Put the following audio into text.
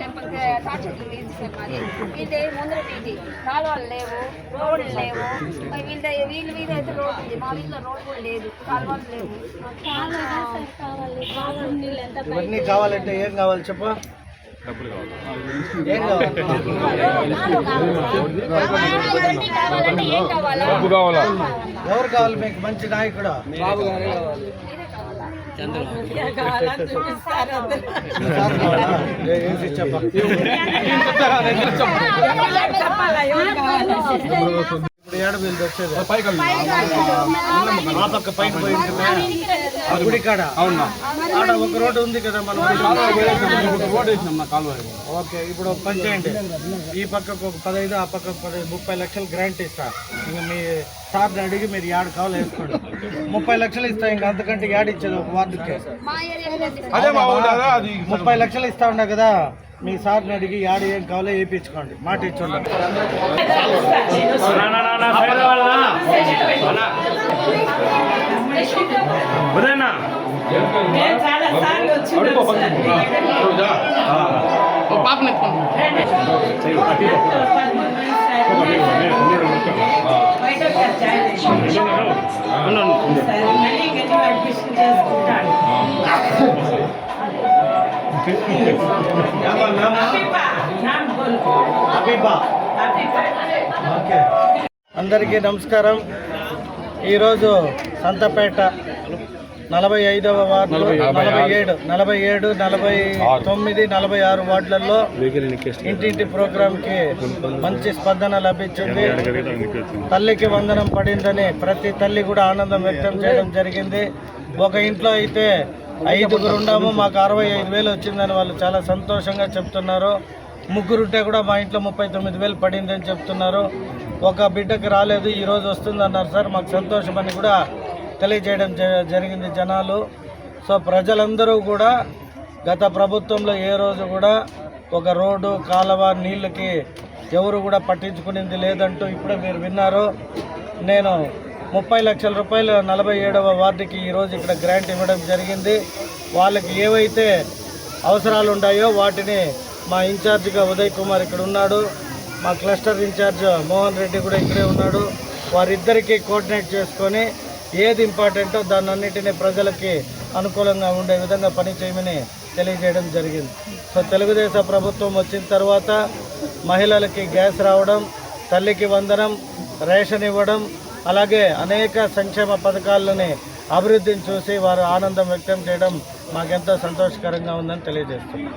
Temple సాక్షి ముందర వీధి. కాలువలు లేవు రోడ్లు లేవు. మరి వీళ్ళ వీళ్ళ వీధి అయితే రోడ్ ఉంది. మా వీధిలో రోడ్ కూడా లేదు. కాలువలు లేవు. ఇవన్నీ కావాలంటే ఏం కావాలి చెప్పు? ఏం కావాలి? ఇవన్నీ కావాలంటే ఏం కావాలా డబ్బు కావాలా? ఎవరు కావాలి మీకు? మంచి నాయకుడు? ఏ- ఏసి చెప్ప. ఇప్పుడు ఏడ వీళ్ళు వచ్చేది పక్క పైన పోయింది ఆ గుడి కాడ. అవునా? ఆడ ఒక రోడ్డు ఉంది కదా మనం రోడ్ వేసినాం నా కాలువ ఓకే ఇప్పుడు ఒక పని చేయండి. ఈ పక్కకు ఒక పదహైదు ఆ పక్కకు పదహైదు ముప్పై లక్షలు గ్రాంట్ ఇస్తా. ఇంకా మీ సార్ని అడిగి మీరు యాడ్ కావాలి వేసుకోండి. ముప్పై లక్షలు ఇస్తా ఇంకా అంతకంటే యాడ్ ఇచ్చేది ఒక వార్డుకి. అది ముప్పై లక్షలు ఇస్తా ఉన్నా కదా. మీ సార్ని అడిగి యాడ్ ఏం కావాలో వేయించుకోండి మాట ఇచ్చుండండి ఓకే అందరికీ నమస్కారం. ఈరోజు సంతపేట నలభై ఐదవ వార్డు నలభై ఏడు నలభై ఏడు నలభై తొమ్మిది నలభై ఆరు వార్డులలో ఇంటింటి ప్రోగ్రాంకి మంచి స్పందన లభించింది. తల్లికి వందనం పడిందని ప్రతి తల్లి కూడా ఆనందం వ్యక్తం చేయడం జరిగింది. ఒక ఇంట్లో అయితే ఐదుగురు ఉన్నాము మాకు అరవై ఐదు వేలు వచ్చిందని వాళ్ళు చాలా సంతోషంగా చెప్తున్నారు. ముగ్గురుంటే కూడా మా ఇంట్లో ముప్పై తొమ్మిది వేలు పడిందని చెప్తున్నారు. ఒక బిడ్డకి రాలేదు ఈరోజు వస్తుంది అన్నారు సార్. మాకు సంతోషం అని కూడా తెలియజేయడం జ- జరిగింది జనాలు. సో ప్రజలందరూ కూడా గత ప్రభుత్వంలో ఏ రోజు కూడా ఒక రోడ్డు కాలువ నీళ్ళకి ఎవరు కూడా పట్టించుకునేది లేదంటూ ఇప్పుడే మీరు విన్నారు. నేను ముప్పై లక్షల రూపాయలు నలభై ఏడవ వార్డుకి ఈరోజు ఇక్కడ గ్రాంట్ ఇవ్వడం జరిగింది. వాళ్ళకి ఏవైతే అవసరాలు ఉన్నాయో వాటిని మా ఇన్ఛార్జిగా ఉదయ్ కుమార్ ఇక్కడ ఉన్నాడు. మా క్లస్టర్ ఇన్ఛార్జ్ మోహన్ రెడ్డి కూడా ఇక్కడే ఉన్నాడు. వారిద్దరికీ కోఆర్డినేట్ చేసుకొని ఏది ఇంపార్టెంటో దాన్ని అన్నిటినీ ప్రజలకి అనుకూలంగా ఉండే విధంగా పని చేయమని తెలియజేయడం జరిగింది. సో తెలుగుదేశం ప్రభుత్వం వచ్చిన తర్వాత మహిళలకి గ్యాస్ రావడం తల్లికి వందనం రేషన్ ఇవ్వడం అలాగే అనేక సంక్షేమ పథకాలని అభివృద్ధిని చూసి వారు ఆనందం వ్యక్తం చేయడం మాకెంతో సంతోషకరంగా ఉందని తెలియజేస్తున్నాం.